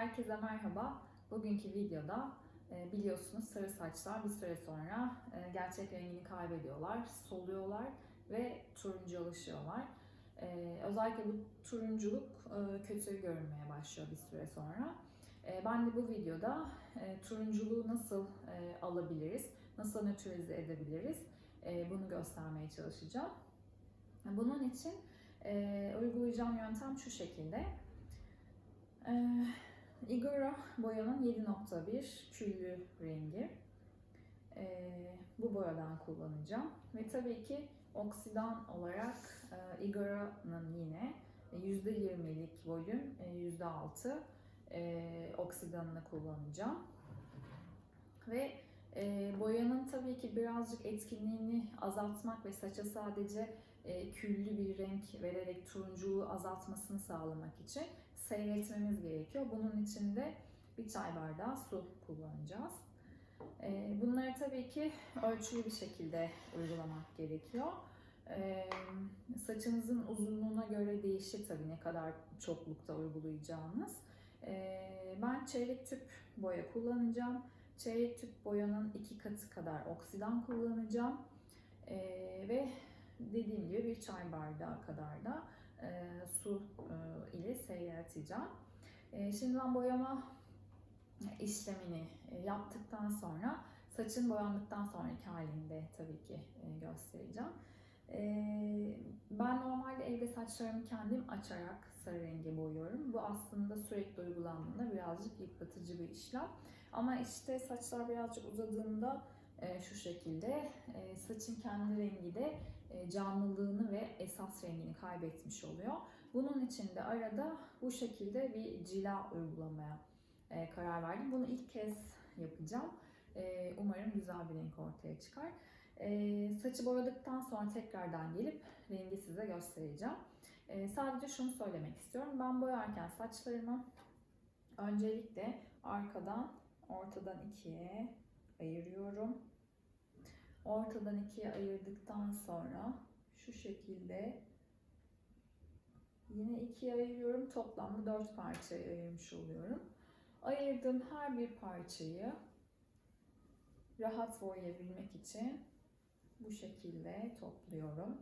Herkese merhaba. Bugünkü videoda e, biliyorsunuz sarı saçlar bir süre sonra e, gerçek rengini kaybediyorlar, soluyorlar ve turunculaşıyorlar. E, özellikle bu turunculuk kötü görünmeye başlıyor bir süre sonra. Ben de bu videoda turunculuğu nasıl alabiliriz, nasıl nötralize edebiliriz bunu göstermeye çalışacağım. Bunun için uygulayacağım yöntem şu şekilde. E, Igora boyanın 7.1 küllü rengi. E, bu boyadan kullanacağım. Ve tabii ki oksidan olarak e, Igora'nın yine %20'lik volüm, e, %6 e, oksidanını kullanacağım. Ve e, boyanın tabii ki birazcık etkinliğini azaltmak ve saça sadece e, küllü bir renk vererek turunculuğu azaltmasını sağlamak için seyretmemiz gerekiyor. Bunun için de bir çay bardağı su kullanacağız. E, bunları tabii ki ölçülü bir şekilde uygulamak gerekiyor. E, saçınızın uzunluğuna göre değişir tabii ne kadar çoklukta uygulayacağınız. E, ben çeyrek tüp boya kullanacağım. Çeyrek tüp boyanın iki katı kadar oksidan kullanacağım. Ve dediğim gibi bir çay bardağı kadar da e, su e, ile seyrelteceğim. E, şimdi ben boyama işlemini e, yaptıktan sonra saçın boyandıktan sonraki halini de tabii ki e, göstereceğim. E, ben normalde evde saçlarımı kendim açarak sarı renge boyuyorum. Bu aslında sürekli uygulandığında birazcık yıpratıcı bir işlem. Ama işte saçlar birazcık uzadığında şu şekilde saçın kendi rengi de canlılığını ve esas rengini kaybetmiş oluyor. Bunun için de arada bu şekilde bir cila uygulamaya e, karar verdim. Bunu ilk kez yapacağım. E, umarım güzel bir renk ortaya çıkar. E, saçı boyadıktan sonra tekrardan gelip rengi size göstereceğim. E, sadece şunu söylemek istiyorum. Ben boyarken saçlarımı öncelikle arkadan ortadan ikiye ayırıyorum. Ortadan ikiye ayırdıktan sonra şu şekilde yine ikiye ayırıyorum. Toplamda dört parçaya ayırmış oluyorum. Ayırdığım her bir parçayı rahat boyayabilmek için bu şekilde topluyorum.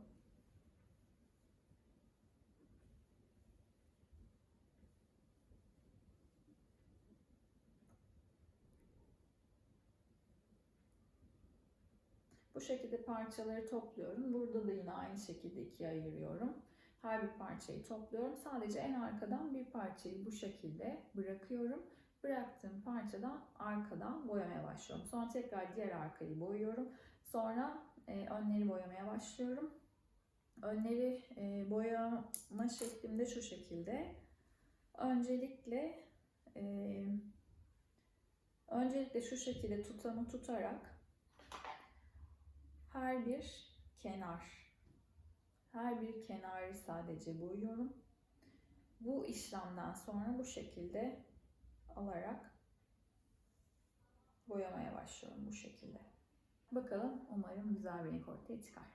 Bu şekilde parçaları topluyorum. Burada da yine aynı şekilde ikiye ayırıyorum. Her bir parçayı topluyorum. Sadece en arkadan bir parçayı bu şekilde bırakıyorum. Bıraktığım parçadan arkadan boyamaya başlıyorum. Sonra tekrar diğer arkayı boyuyorum. Sonra e, önleri boyamaya başlıyorum. Önleri e, boyama şeklimde şu şekilde. Öncelikle e, öncelikle şu şekilde tutamı tutarak her bir kenar, her bir kenarı sadece boyuyorum. Bu işlemden sonra bu şekilde alarak boyamaya başlıyorum bu şekilde. Bakalım umarım güzel bir renk ortaya çıkar.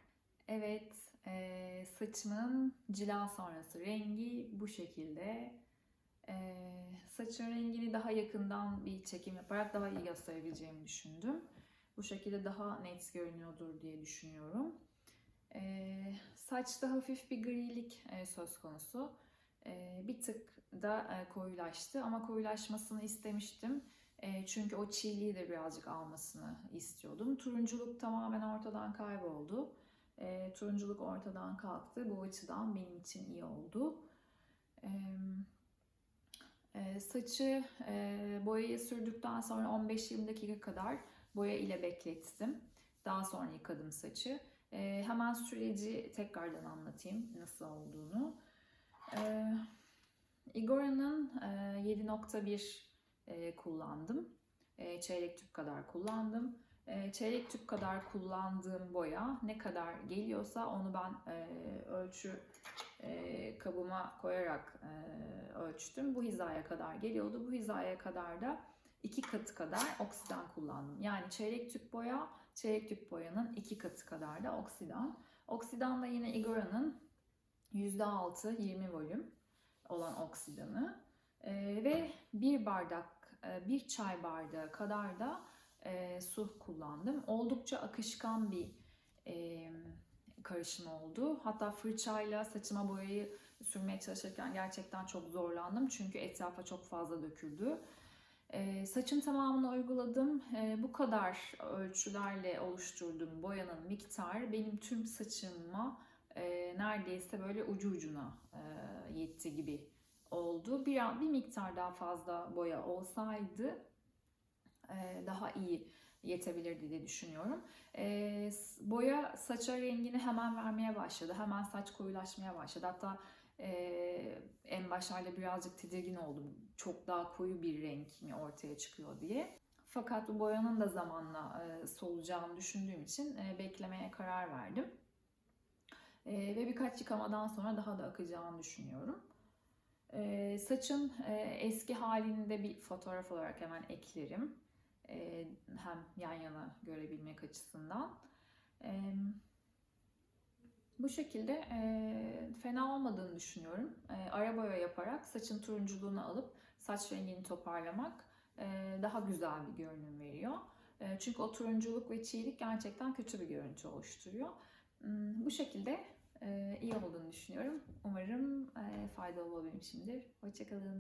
Evet, e, saçımın cila sonrası rengi bu şekilde. E, saçın rengini daha yakından bir çekim yaparak daha iyi gösterebileceğimi düşündüm. Bu şekilde daha net görünüyordur diye düşünüyorum. E, saçta hafif bir grilik e, söz konusu. E, bir tık da e, koyulaştı ama koyulaşmasını istemiştim. E, çünkü o çiğliği de birazcık almasını istiyordum. Turunculuk tamamen ortadan kayboldu. E, turunculuk ortadan kalktı. Bu açıdan benim için iyi oldu. E, e, saçı e, boyaya sürdükten sonra 15-20 dakika kadar boya ile beklettim. Daha sonra yıkadım saçı. E, hemen süreci tekrardan anlatayım nasıl olduğunu. E, Igora'nın e, 7.1 e, kullandım. E, çeyrek tüp kadar kullandım. E, çeyrek tüp kadar kullandığım boya ne kadar geliyorsa onu ben e, ölçü e, kabıma koyarak e, ölçtüm. Bu hizaya kadar geliyordu. Bu hizaya kadar da iki katı kadar oksidan kullandım. Yani çeyrek tüp boya, çeyrek tüp boyanın iki katı kadar da oksidan. Oksidan da yine Igora'nın %6 20 volüm olan oksidanı. E, ve bir bardak, e, bir çay bardağı kadar da e, su kullandım. Oldukça akışkan bir e, karışım oldu. Hatta fırçayla saçıma boyayı sürmeye çalışırken gerçekten çok zorlandım. Çünkü etrafa çok fazla döküldü. E, saçın tamamını uyguladım. E, bu kadar ölçülerle oluşturduğum boyanın miktarı benim tüm saçıma e, neredeyse böyle ucu ucuna e, yetti gibi oldu. Bir, bir miktar daha fazla boya olsaydı e, daha iyi yetebilirdi diye düşünüyorum. Boya saça rengini hemen vermeye başladı. Hemen saç koyulaşmaya başladı. Hatta e, en başlarda birazcık tedirgin oldum. Çok daha koyu bir renk mi ortaya çıkıyor diye. Fakat bu boyanın da zamanla e, solacağını düşündüğüm için e, beklemeye karar verdim. E, ve birkaç yıkamadan sonra daha da akacağını düşünüyorum. E, saçın e, eski halini de bir fotoğraf olarak hemen eklerim. E, hem yan yana görebilmek açısından. E, bu şekilde e, fena olmadığını düşünüyorum. E, ara boya yaparak saçın turunculuğunu alıp saç rengini toparlamak e, daha güzel bir görünüm veriyor. E, çünkü o turunculuk ve çiğlik gerçekten kötü bir görüntü oluşturuyor. Hmm, Bu şekilde e, iyi olduğunu düşünüyorum. Umarım e, faydalı olabilmişimdir. Hoşçakalın.